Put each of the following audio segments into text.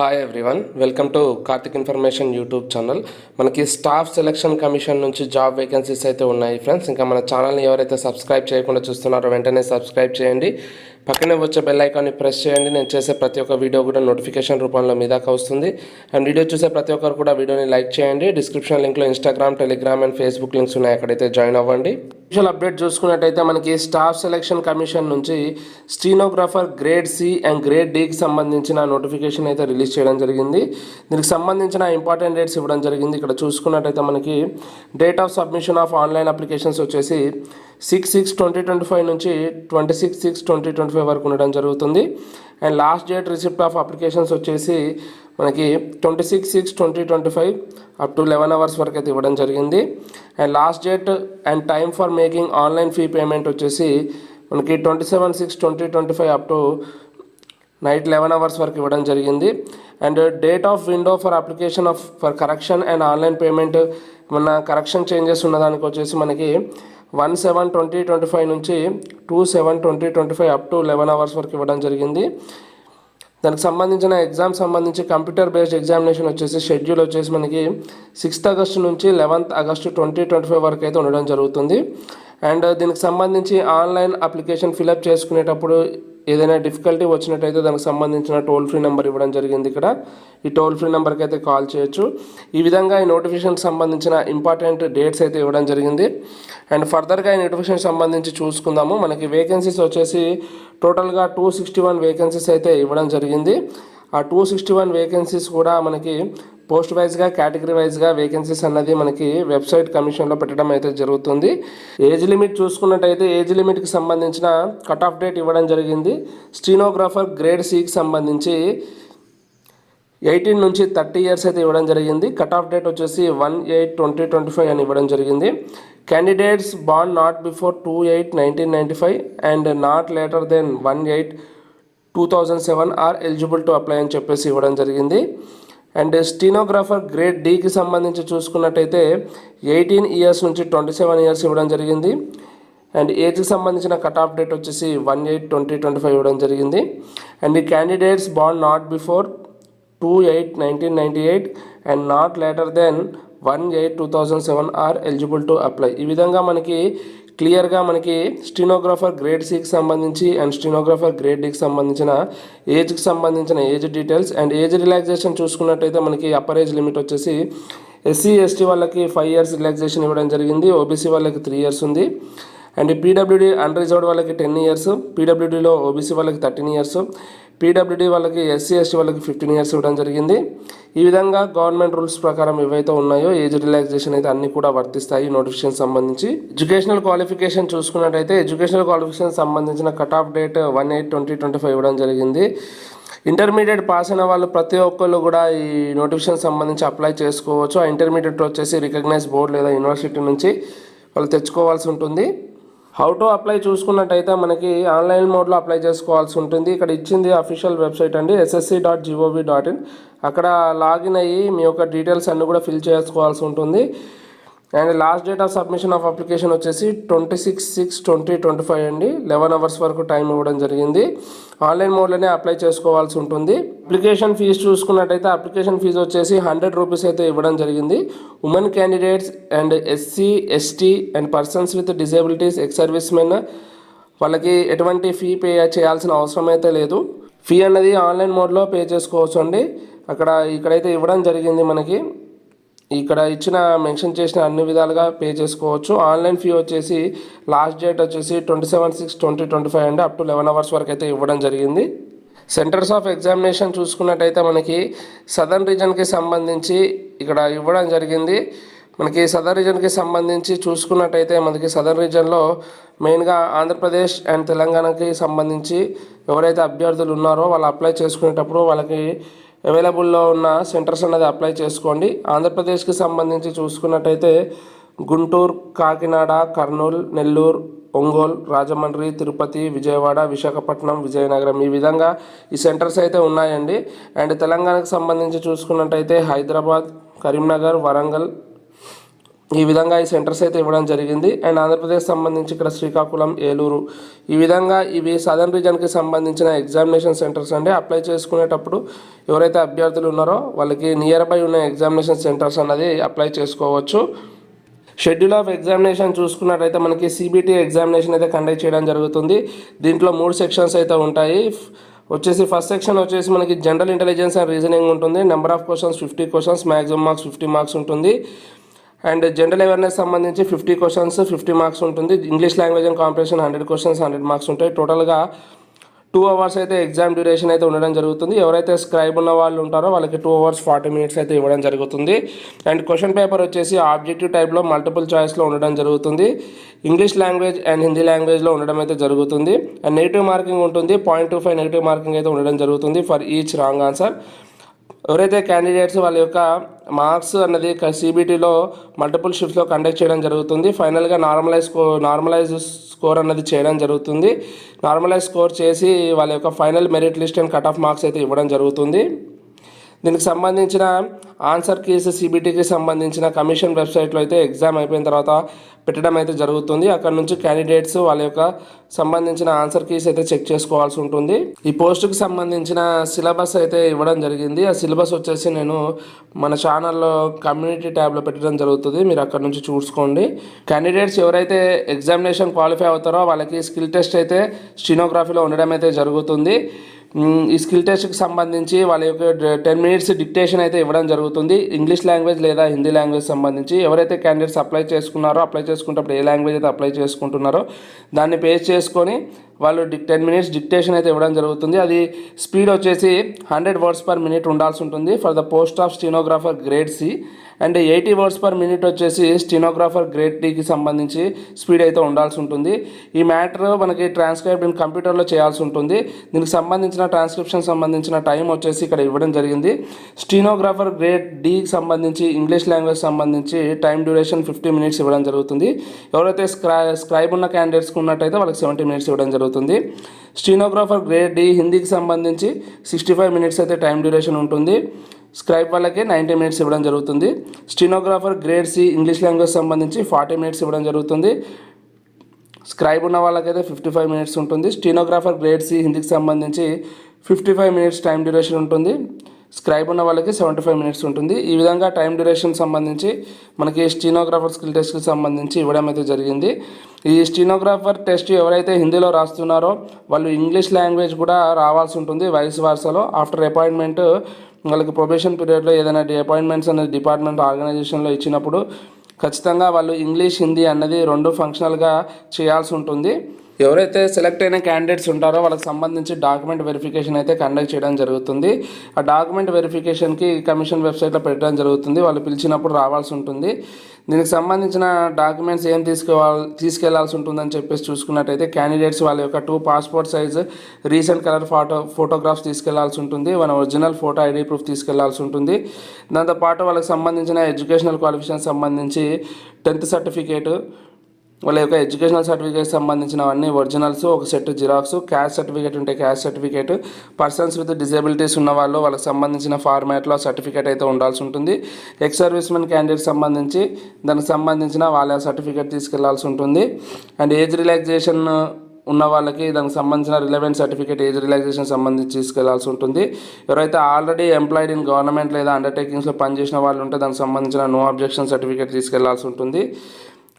Hi everyone welcome to Karthik information YouTube channel మనకి staff selection commission నుంచి job vacancies అయితే ఉన్నాయి friends ఇంకా మన ఛానల్ని ఎవరైతే సబ్స్క్రైబ్ చేయకుండా చూస్తున్నారో వెంటనే సబ్స్క్రైబ్ చేయండి. పక్కనే వచ్చే బెల్ ఐకాన్ని ప్రెస్ చేయండి. నేను చేసే ప్రతి ఒక్క వీడియో కూడా నోటిఫికేషన్ రూపంలో మీ దాకా వస్తుంది. అండ్ వీడియో చూసే ప్రతి ఒక్కరు కూడా వీడియోని లైక్ చేయండి. Description లింక్లో Instagram Telegram and Facebook links ఉన్నాయి. అక్కడైతే జాయిన్ అవ్వండి. స్పెషల్ అప్డేట్ చూసుకున్నట్టయితే మనకి స్టాఫ్ సెలక్షన్ కమిషన్ నుంచి stenographer grade C and grade డికి సంబంధించిన నోటిఫికేషన్ అయితే రిలీజ్ చేయడం జరిగింది. దీనికి సంబంధించిన ఇంపార్టెంట్ డేట్స్ ఇవ్వడం జరిగింది. ఇక్కడ చూసుకున్నట్టయితే మనకి date of submission of online applications వచ్చేసి six six twenty twenty five నుంచి twenty six six twenty twenty five వరకు ఉండడం జరుగుతుంది. And last date receipt of applications వచ్చేసి మనకి twenty six six twenty twenty five up to eleven hours వరకు అయితే ఇవ్వడం జరిగింది. And last date and time for making online fee payment వచ్చేసి మనకి twenty seven six twenty twenty five up to night eleven hours వరకు ఇవ్వడం జరిగింది. And date of window for application of for correction and online payment మన correction changes ఉన్నదానికి వచ్చేసి మనకి one seven twenty twenty five నుంచి two seven twenty twenty five up to eleven hours వరకు ఇవ్వడం జరిగింది. దానికి సంబంధించిన ఎగ్జామ్ సంబంధించి కంప్యూటర్ బేస్డ్ ఎగ్జామినేషన్ వచ్చేసి షెడ్యూల్ వచ్చేసి మనకి సిక్స్త్ ఆగస్టు నుంచి eleventh August twenty twenty five వరకు అయితే ఉండడం జరుగుతుంది. అండ్ దీనికి సంబంధించి ఆన్లైన్ అప్లికేషన్ ఫిలప్ చేసుకునేటప్పుడు ఏదైనా డిఫికల్టీ వచ్చినట్టయితే దానికి సంబంధించిన టోల్ ఫ్రీ నెంబర్ ఇవ్వడం జరిగింది ఇక్కడ. ఈ టోల్ ఫ్రీ నెంబర్కి అయితే కాల్ చేయొచ్చు. ఈ విధంగా ఈ నోటిఫికేషన్ సంబంధించిన ఇంపార్టెంట్ డేట్స్ అయితే ఇవ్వడం జరిగింది. అండ్ ఫర్దర్గా ఈ నోటిఫికేషన్ సంబంధించి చూసుకుందాము. మనకి వేకెన్సీస్ వచ్చేసి టోటల్గా టూ సిక్స్టీ వన్ వేకెన్సీస్ అయితే ఇవ్వడం జరిగింది. ఆ టూ సిక్స్టీ వన్ వేకెన్సీస్ కూడా మనకి పోస్ట్ వైజ్గా కేటగిరీ వైజ్గా వేకెన్సీస్ అన్నది మనకి వెబ్సైట్ కమిషన్లో పెట్టడం అయితే జరుగుతుంది. ఏజ్ లిమిట్ చూసుకున్నట్టయితే ఏజ్ లిమిట్కి సంబంధించిన కట్ ఆఫ్ డేట్ ఇవ్వడం జరిగింది. స్టీనోగ్రాఫర్ గ్రేడ్ సికి సంబంధించి ఎయిటీన్ నుంచి థర్టీ ఇయర్స్ అయితే ఇవ్వడం జరిగింది. కట్ ఆఫ్ డేట్ వచ్చేసి one eight twenty twenty five అని ఇవ్వడం జరిగింది. Candidates bond not before two eight nineteen ninety five and not later than one eight two thousand seven are eligible to apply అని చెప్పేసి ఇవ్వడం జరిగింది. అండ్ స్టీనోగ్రాఫర్ గ్రేడ్ డికి సంబంధించి చూసుకున్నట్టయితే ఎయిటీన్ ఇయర్స్ నుంచి ట్వంటీ సెవెన్ ఇయర్స్ ఇవ్వడం జరిగింది. అండ్ ఏజ్కి సంబంధించిన కట్ ఆఫ్ డేట్ వచ్చేసి one eight twenty twenty five ఇవ్వడం జరిగింది. అండ్ ఈ candidates bond not before two eight nineteen ninety eight and not later than one eight two thousand seven are eligible to apply ఈ విధంగా మనకి క్లియర్గా మనకి stenographer grade సికి సంబంధించి అండ్ స్టీనోగ్రాఫర్ గ్రేడ్ డికి సంబంధించిన ఏజ్కి సంబంధించిన age details and age relaxation చూసుకున్నట్టయితే మనకి అప్పర్ ఏజ్ లిమిట్ వచ్చేసి ఎస్సీ ఎస్టీ వాళ్ళకి ఫైవ్ ఇయర్స్ రిలాక్సేషన్ ఇవ్వడం జరిగింది. ఓబీసీ వాళ్ళకి త్రీ ఇయర్స్ ఉంది. అండ్ పీడబ్ల్యూడీ అన్రిజర్వ్డ్ వాళ్ళకి టెన్ ఇయర్స్ పీడబ్ల్యూడీలో ఓబీసీ వాళ్ళకి థర్టీన్ ఇయర్స్ పీడబ్ల్యూడీ వాళ్ళకి ఎస్సీ ఎస్టీ వాళ్ళకి ఫిఫ్టీన్ ఇయర్స్ ఇవ్వడం జరిగింది. ఈ విధంగా గవర్నమెంట్ రూల్స్ ప్రకారం ఏవైతే ఉన్నాయో ఏజ్ రిలాక్సేషన్ అయితే అన్ని కూడా వర్తిస్తాయి నోటిఫికేషన్ సంబంధించి. ఎడ్యుకేషనల్ క్వాలిఫికేషన్ చూసుకున్నట్టయితే ఎడ్యుకేషనల్ క్వాలిఫికేషన్ సంబంధించిన cut off date one eight twenty twenty five ఇవ్వడం జరిగింది. ఇంటర్మీడియట్ పాస్ అయిన వాళ్ళు ప్రతి ఒక్కళ్ళు కూడా ఈ నోటిఫికేషన్ సంబంధించి అప్లై చేసుకోవచ్చు. ఆ ఇంటర్మీడియట్ వచ్చేసి రికగ్నైజ్ బోర్డ్ లేదా యూనివర్సిటీ నుంచి వాళ్ళు తెచ్చుకోవాల్సి ఉంటుంది. హౌ టు అప్లై చూసుకున్నట్టయితే మనకి ఆన్లైన్ మోడ్లో అప్లై చేసుకోవాల్సి ఉంటుంది. ఇక్కడ ఇచ్చింది అఫీషియల్ వెబ్సైట్ అండి SSC dot G O V dot in అక్కడ లాగిన్ అయ్యి మీ యొక్క డీటెయిల్స్ అన్నీ కూడా ఫిల్ చేసుకోవాల్సి ఉంటుంది. And last date of submission of application వచ్చేసి twenty six six twenty twenty five అండి. లెవెన్ అవర్స్ వరకు టైం ఇవ్వడం జరిగింది. ఆన్లైన్ మోడ్లోనే అప్లై చేసుకోవాల్సి ఉంటుంది. అప్లికేషన్ ఫీజు చూసుకున్నట్టయితే అప్లికేషన్ ఫీజు వచ్చేసి హండ్రెడ్ రూపీస్ అయితే ఇవ్వడం జరిగింది. Women candidates and SC ST and persons with disabilities ex service men వాళ్ళకి ఎటువంటి ఫీ పే చేయాల్సిన అవసరం అయితే లేదు. ఫీ అన్నది ఆన్లైన్ మోడ్లో పే చేసుకోవచ్చు అండి అక్కడ ఇక్కడైతే ఇవ్వడం జరిగింది మనకి. ఇక్కడ ఇచ్చిన మెన్షన్ చేసిన అన్ని విధాలుగా పే చేసుకోవచ్చు. ఆన్లైన్ ఫీ వచ్చేసి లాస్ట్ డేట్ వచ్చేసి twenty seven six twenty twenty five అండి. అప్ టు లెవెన్ అవర్స్ వరకు అయితే ఇవ్వడం జరిగింది. సెంటర్స్ ఆఫ్ ఎగ్జామినేషన్ చూసుకున్నట్టయితే మనకి సదర్న్ రీజన్కి సంబంధించి ఇక్కడ ఇవ్వడం జరిగింది. మనకి సదర్ రీజన్కి సంబంధించి చూసుకున్నట్టయితే మనకి సదర్ రీజన్లో మెయిన్గా ఆంధ్రప్రదేశ్ అండ్ తెలంగాణకి సంబంధించి ఎవరైతే అభ్యర్థులు ఉన్నారో వాళ్ళు అప్లై చేసుకునేటప్పుడు వాళ్ళకి అవైలబుల్లో ఉన్న సెంటర్స్ అనేది అప్లై చేసుకోండి. ఆంధ్రప్రదేశ్కి సంబంధించి చూసుకున్నట్టయితే గుంటూరు కాకినాడ కర్నూలు నెల్లూరు ఒంగోలు రాజమండ్రి తిరుపతి విజయవాడ విశాఖపట్నం విజయనగరం ఈ విధంగా ఈ సెంటర్స్ అయితే ఉన్నాయండి. అండ్ తెలంగాణకు సంబంధించి చూసుకున్నట్టయితే హైదరాబాద్ కరీంనగర్ వరంగల్ ఈ విధంగా ఈ సెంటర్స్ అయితే ఇవ్వడం జరిగింది. అండ్ ఆంధ్రప్రదేశ్ సంబంధించి ఇక్కడ శ్రీకాకుళం ఏలూరు ఈ విధంగా ఇవి సదర్న్ రీజన్కి సంబంధించిన ఎగ్జామినేషన్ సెంటర్స్ అండి. అప్లై చేసుకునేటప్పుడు ఎవరైతే అభ్యర్థులు ఉన్నారో వాళ్ళకి నియర్ బై ఉన్న ఎగ్జామినేషన్ సెంటర్స్ అన్నది అప్లై చేసుకోవచ్చు. షెడ్యూల్ ఆఫ్ ఎగ్జామినేషన్ చూసుకున్నట్టయితే మనకి సిబిటీ ఎగ్జామినేషన్ అయితే కండక్ట్ చేయడం జరుగుతుంది. దీంట్లో మూడు సెక్షన్స్ అయితే ఉంటాయి. వచ్చేసి ఫస్ట్ సెక్షన్ వచ్చేసి మనకి జనరల్ ఇంటెలిజెన్స్ అండ్ రీజనింగ్ ఉంటుంది. Number of questions fifty questions maximum marks fifty marks ఉంటుంది. అండ్ జనరల్ అవేర్నెస్ సంబంధించి ఫిఫ్టీ క్వశ్చన్స్ ఫిఫ్టీ మార్క్స్ ఉంటుంది. English language and competition hundred questions hundred marks ఉంటాయి. టోటల్గా టూ అవర్స్ అయితే exam duration అయితే ఉండడం జరుగుతుంది. ఎవరైతే స్క్రైబ్ ఉన్న వాళ్ళు ఉంటారో వాళ్ళకి టూ అవర్స్ ఫార్టీ మినిట్స్ అయితే ఇవ్వడం జరుగుతుంది. అండ్ క్వశ్చన్ పేపర్ వచ్చేసి ఆబ్జెక్టివ్ టైప్లో మల్టిపుల్ చాయిస్లో ఉండడం జరుగుతుంది. ఇంగ్లీష్ లాంగ్వేజ్ అండ్ హిందీ లాంగ్వేజ్లో ఉండడం అయితే జరుగుతుంది. అండ్ నెగిటివ్ మార్కింగ్ ఉంటుంది. Point two five negative marking అయితే ఉండడం జరుగుతుంది ఫర్ ఈచ్ రాంగ్ ఆన్సర్ ఎవరైతే క్యాండిడేట్స్ వాళ్ళ యొక్క మార్క్స్ అన్నది సిబిటీలో మల్టిపుల్ షిఫ్ట్స్లో కండక్ట్ చేయడం జరుగుతుంది. ఫైనల్గా నార్మలైజ్ స్కో నార్మలైజ్ స్కోర్ అన్నది చేయడం జరుగుతుంది. నార్మలైజ్ స్కోర్ చేసి వాళ్ళ యొక్క final merit list and cut off marks అయితే ఇవ్వడం జరుగుతుంది. దీనికి సంబంధించిన ఆన్సర్ కీస్ సిబిటీకి సంబంధించిన కమిషన్ వెబ్సైట్లో అయితే ఎగ్జామ్ అయిపోయిన తర్వాత పెట్టడం అయితే జరుగుతుంది. అక్కడ నుంచి క్యాండిడేట్స్ వాళ్ళ యొక్క సంబంధించిన ఆన్సర్ కీస్ అయితే చెక్ చేసుకోవాల్సి ఉంటుంది. ఈ పోస్ట్కి సంబంధించిన సిలబస్ అయితే ఇవ్వడం జరిగింది. ఆ సిలబస్ వచ్చేసి నేను మన ఛానల్లో కమ్యూనిటీ ట్యాబ్లో పెట్టడం జరుగుతుంది. మీరు అక్కడ నుంచి చూసుకోండి. క్యాండిడేట్స్ ఎవరైతే ఎగ్జామినేషన్ క్వాలిఫై అవుతారో వాళ్ళకి స్కిల్ టెస్ట్ అయితే స్టినోగ్రఫీలో ఉండడం అయితే జరుగుతుంది. ఈ స్కిల్ టెస్ట్కి సంబంధించి వాళ్ళ యొక్క టెన్ మినిట్స్ డిక్టేషన్ అయితే ఇవ్వడం జరుగుతుంది. ఇంగ్లీష్ లాంగ్వేజ్ లేదా హిందీ లాంగ్వేజ్ సంబంధించి ఎవరైతే క్యాండిడేట్స్ అప్లై చేసుకున్నారో అప్లై చేసుకున్నప్పుడు ఏ లాంగ్వేజ్ అయితే అప్లై చేసుకుంటున్నారో దాన్ని పేస్ చేసుకొని వాళ్ళు డి టెన్ మినిట్స్ డిక్టేషన్ అయితే ఇవ్వడం జరుగుతుంది. అది స్పీడ్ వచ్చేసి హండ్రెడ్ వర్డ్స్ పర్ మినిట్ ఉండాల్సి ఉంటుంది. For the post of stenographer grade C and eighty words per minute వచ్చేసి స్టీనోగ్రాఫర్ గ్రేడ్ డీకి సంబంధించి స్పీడ్ అయితే ఉండాల్సి ఉంటుంది. ఈ మ్యాటర్ మనకి ట్రాన్స్క్రైబ్ ఇన్ కంప్యూటర్లో చేయాల్సి ఉంటుంది. దీనికి సంబంధించిన ట్రాన్స్క్రిప్షన్ సంబంధించిన టైం వచ్చేసి ఇక్కడ ఇవ్వడం జరిగింది. స్టీనోగ్రాఫర్ గ్రేడ్ డీకి సంబంధించి ఇంగ్లీష్ లాంగ్వేజ్ సంబంధించి టైం డ్యూరేషన్ ఫిఫ్టీ మినిట్స్ ఇవ్వడం జరుగుతుంది. ఎవరైతే స్క్రై స్క్రైబ్ ఉన్న క్యాండిడేట్స్కి ఉన్నట్టయితే వాళ్ళకి సెవెంటీ మినిట్స్ ఇవ్వడం జరుగుతుంది. స్టీనోగ్రాఫర్ గ్రేడ్ డి హిందీకి సంబంధించి సిక్స్టీ ఫైవ్ మినిట్స్ అయితే టైం డ్యూరేషన్ ఉంటుంది. స్క్రైబ్ వాళ్ళకి నైంటీ మినిట్స్ ఇవ్వడం జరుగుతుంది. Stenographer grade C English language సంబంధించి ఫార్టీ మినిట్స్ ఇవ్వడం జరుగుతుంది. స్క్రైబ్ ఉన్న వాళ్ళకైతే ఫిఫ్టీ ఫైవ్ మినిట్స్ ఉంటుంది. స్టీనోగ్రాఫర్ గ్రేడ్ సి హిందీకి సంబంధించి fifty five minutes time duration ఉంటుంది. స్క్రైబ్ ఉన్న వాళ్ళకి సెవెంటీ ఫైవ్ మినిట్స్ ఉంటుంది. ఈ విధంగా టైం డ్యూరేషన్ సంబంధించి మనకి స్టీనోగ్రాఫర్ స్కిల్ టెస్ట్కి సంబంధించి ఇవ్వడం అయితే జరిగింది. ఈ స్టీనోగ్రాఫర్ టెస్ట్ ఎవరైతే హిందీలో రాస్తున్నారో వాళ్ళు ఇంగ్లీష్ లాంగ్వేజ్ కూడా రావాల్సి ఉంటుంది వయసు వారసలో. ఆఫ్టర్ అపాయింట్మెంట్ వాళ్ళకి ప్రొబేషన్ పీరియడ్లో ఏదైనా అపాయింట్మెంట్స్ అనేది డిపార్ట్మెంట్ ఆర్గనైజేషన్లో ఇచ్చినప్పుడు ఖచ్చితంగా వాళ్ళు ఇంగ్లీష్ హిందీ అన్నది రెండు ఫంక్షనల్గా చేయాల్సి ఉంటుంది. ఎవరైతే సెలెక్ట్ అయిన క్యాండిడేట్స్ ఉంటారో వాళ్ళకి సంబంధించి డాక్యుమెంట్ వెరిఫికేషన్ అయితే కండక్ట్ చేయడం జరుగుతుంది. ఆ డాక్యుమెంట్ వెరిఫికేషన్కి కమిషన్ వెబ్సైట్లో పెట్టడం జరుగుతుంది. వాళ్ళు పిలిచినప్పుడు రావాల్సి ఉంటుంది. దీనికి సంబంధించిన డాక్యుమెంట్స్ ఏం తీసుకోవాలి తీసుకెళ్ళాల్సి ఉంటుందని చెప్పేసి చూసుకున్నట్టయితే క్యాండిడేట్స్ వాళ్ళ యొక్క two passport size recent colour photo photographs తీసుకెళ్ళాల్సి ఉంటుంది. మన ఒరిజినల్ ఫోటో ఐడి ప్రూఫ్ తీసుకెళ్ళాల్సి ఉంటుంది. దాంతోపాటు వాళ్ళకి సంబంధించిన ఎడ్యుకేషనల్ క్వాలిఫికేషన్ సంబంధించి టెన్త్ సర్టిఫికేట్ వాళ్ళ యొక్క ఎడ్యుకేషనల్ సర్టిఫికేట్ సంబంధించినవన్నీ ఒరిజినల్స్ ఒక సెట్ జిరాక్స్ క్యాస్ట్ సర్టిఫికేట్ ఉంటే caste certificate persons with disabilities ఉన్న వాళ్ళు వాళ్ళకి సంబంధించిన ఫార్మాట్లో సర్టిఫికేట్ అయితే ఉండాల్సి ఉంటుంది. ఎక్స్ సర్వీస్మెన్ క్యాండిడేట్ సంబంధించి దానికి సంబంధించిన వాళ్ళ సర్టిఫికేట్ తీసుకెళ్ళాల్సి ఉంటుంది. అండ్ ఏజ్ రిలాక్సేషన్ ఉన్న వాళ్ళకి దానికి సంబంధించిన రిలవెంట్ సర్టిఫికేట్ ఏజ్ రిలాక్సేషన్ సంబంధించి తీసుకెళ్ళాల్సి ఉంటుంది. ఎవరైతే ఆల్రెడీ ఎంప్లాయిడ్ ఇన్ గవర్నమెంట్ లేదా అండర్టేకింగ్స్లో పనిచేసిన వాళ్ళు ఉంటే దానికి సంబంధించిన నో అబ్జెక్షన్ సర్టిఫికేట్ తీసుకెళ్ళాల్సి ఉంటుంది.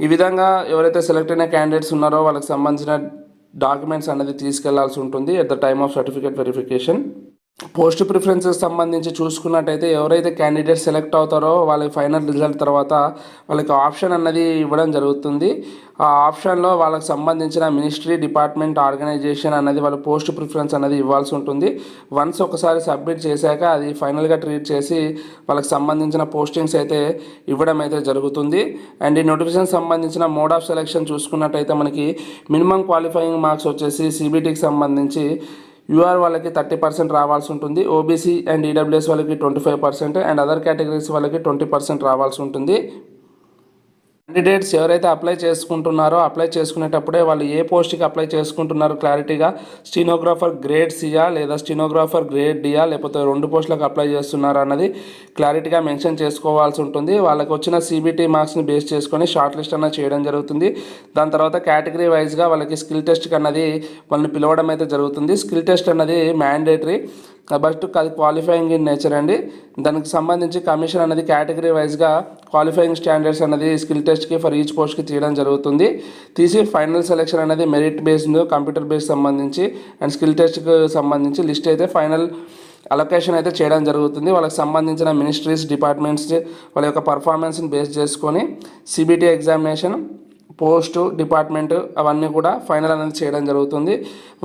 ఈ విధంగా ఎవరైతే సెలెక్ట్ అయిన క్యాండిడేట్స్ ఉన్నారో వాళ్ళకి సంబంధించిన డాక్యుమెంట్స్ అనేది తీసుకెళ్ళాల్సి ఉంటుంది at the time of certificate verification post preferences సంబంధించి చూసుకున్నట్టయితే ఎవరైతే క్యాండిడేట్ సెలెక్ట్ అవుతారో వాళ్ళకి ఫైనల్ రిజల్ట్ తర్వాత వాళ్ళకి ఆప్షన్ అన్నది ఇవ్వడం జరుగుతుంది. ఆ ఆప్షన్లో వాళ్ళకి సంబంధించిన మినిస్ట్రీ డిపార్ట్మెంట్ ఆర్గనైజేషన్ అన్నది వాళ్ళ పోస్ట్ ప్రిఫరెన్స్ అనేది ఇవ్వాల్సి ఉంటుంది. వన్స్ ఒకసారి సబ్మిట్ చేశాక అది ఫైనల్గా ట్రీట్ చేసి వాళ్ళకి సంబంధించిన పోస్టింగ్స్ అయితే ఇవ్వడం అయితే జరుగుతుంది. అండ్ ఈ నోటిఫికేషన్ సంబంధించిన మోడ్ ఆఫ్ సెలెక్షన్ చూసుకున్నట్టయితే మనకి మినిమం క్వాలిఫైయింగ్ మార్క్స్ వచ్చేసి సిబిటీకి సంబంధించి యూఆర్ వాళ్ళకి థర్టీ పర్సెంట్ రావాల్సి ఉంటుంది ఓబీసీ అండ్ ఈడబ్ల్యూఎస్ వాళ్ళకి twenty five percent and other categories వాళ్ళకి ట్వంటీ పర్సెంట్ రావాల్సి ఉంటుంది. క్యాండిడేట్స్ ఎవరైతే అప్లై చేసుకుంటున్నారో అప్లై చేసుకునేటప్పుడే వాళ్ళు ఏ పోస్ట్కి అప్లై చేసుకుంటున్నారో క్లారిటీగా స్టీనోగ్రాఫర్ గ్రేడ్ సియా లేదా స్టీనోగ్రాఫర్ గ్రేడ్ డియా లేకపోతే రెండు పోస్టులకు అప్లై చేస్తున్నారా అన్నది క్లారిటీగా మెన్షన్ చేసుకోవాల్సి ఉంటుంది. వాళ్ళకి వచ్చిన సిబిటీ మార్క్స్ని బేస్ చేసుకొని షార్ట్ లిస్ట్ అన్న చేయడం జరుగుతుంది. దాని తర్వాత కేటగిరీ వైజ్గా వాళ్ళకి స్కిల్ టెస్ట్కి అన్నది వాళ్ళని పిలవడం అయితే జరుగుతుంది. స్కిల్ టెస్ట్ అన్నది మ్యాండేటరీ బట్ అది క్వాలిఫైయింగ్ ఇన్ నేచర్ అండి. దానికి సంబంధించి కమిషన్ అనేది కేటగిరీ వైజ్గా క్వాలిఫైయింగ్ స్టాండర్డ్స్ అనేది స్కిల్ టెస్ట్కి ఫర్ ఈచ్ పోస్ట్కి తీయడం జరుగుతుంది. తీసి ఫైనల్ సెలెక్షన్ అనేది మెరిట్ బేస్డ్ కంప్యూటర్ బేస్ సంబంధించి అండ్ స్కిల్ టెస్ట్కి సంబంధించి లిస్ట్ అయితే ఫైనల్ అలొకేషన్ అయితే చేయడం జరుగుతుంది. వాళ్ళకి సంబంధించిన మినిస్ట్రీస్ డిపార్ట్మెంట్స్ వాళ్ళ యొక్క పర్ఫార్మెన్స్ని బేస్ చేసుకొని సిబిటీ ఎగ్జామినేషన్ పోస్టు డిపార్ట్మెంట్ అవన్నీ కూడా ఫైనల్ అనేది చేయడం జరుగుతుంది.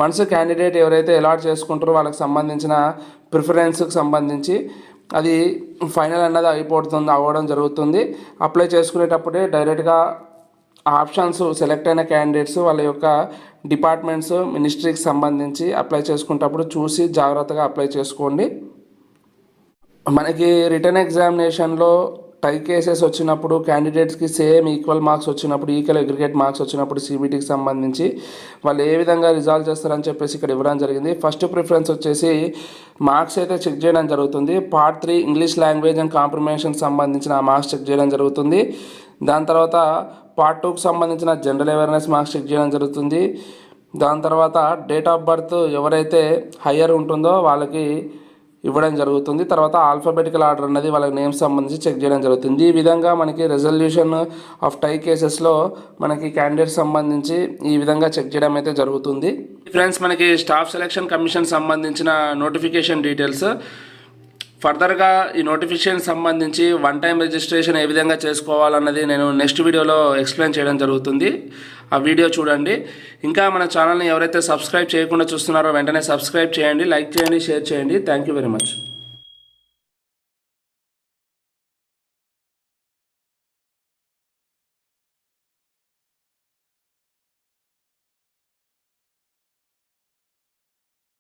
వన్స్ క్యాండిడేట్ ఎవరైతే అలాట్ చేసుకుంటారో వాళ్ళకి సంబంధించిన ప్రిఫరెన్స్కి సంబంధించి అది ఫైనల్ అన్నది అయిపోతుంది అవ్వడం జరుగుతుంది. అప్లై చేసుకునేటప్పుడే డైరెక్ట్గా ఆప్షన్స్ సెలెక్ట్ అయిన క్యాండిడేట్స్ వాళ్ళ యొక్క డిపార్ట్మెంట్స్ మినిస్ట్రీకి సంబంధించి అప్లై చేసుకునేటప్పుడు చూసి జాగ్రత్తగా అప్లై చేసుకోండి. మనకి రిటర్న్ ఎగ్జామినేషన్లో టై కేసెస్ వచ్చినప్పుడు క్యాండిడేట్స్కి సేమ్ ఈక్వల్ మార్క్స్ వచ్చినప్పుడు ఈక్వల్ అగ్రిగేట్ మార్క్స్ వచ్చినప్పుడు సిబిటీకి సంబంధించి వాళ్ళు ఏ విధంగా రిజాల్వ్ చేస్తారని చెప్పేసి ఇక్కడ ఇవ్వడం జరిగింది. ఫస్ట్ ప్రిఫరెన్స్ వచ్చేసి మార్క్స్ అయితే చెక్ చేయడం జరుగుతుంది. Part three English language and comprehension సంబంధించిన ఆ మార్క్స్ చెక్ చేయడం జరుగుతుంది. దాని తర్వాత పార్ట్ టూకి సంబంధించిన జనరల్ అవేర్నెస్ మార్క్స్ చెక్ చేయడం జరుగుతుంది. దాని తర్వాత డేట్ ఆఫ్ బర్త్ ఎవరైతే హయ్యర్ ఉంటుందో వాళ్ళకి ఇవ్వడం జరుగుతుంది. తర్వాత ఆల్ఫాబెటికల్ ఆర్డర్ అనేది వాళ్ళ నేమ్స్ సంబంధించి చెక్ చేయడం జరుగుతుంది. ఈ విధంగా మనకి రెజల్యూషన్ ఆఫ్ టై కేసెస్లో మనకి క్యాండిడేట్ సంబంధించి ఈ విధంగా చెక్ చేయడం అయితే జరుగుతుంది. ఫ్రెండ్స్ మనకి స్టాఫ్ సెలక్షన్ కమిషన్ సంబంధించిన నోటిఫికేషన్ డీటెయిల్స్ ఫర్దర్గా ఈ నోటిఫికేషన్ సంబంధించి వన్ టైం రిజిస్ట్రేషన్ ఏ విధంగా చేసుకోవాలన్నది నేను నెక్స్ట్ వీడియోలో ఎక్స్ప్లెయిన్ చేయడం జరుగుతుంది. ఆ వీడియో చూడండి. ఇంకా మన ఛానల్ని ఎవరైతే సబ్స్క్రైబ్ చేయకుండా చూస్తున్నారో వెంటనే సబ్స్క్రైబ్ చేయండి లైక్ చేయండి షేర్ చేయండి. Thank you very much.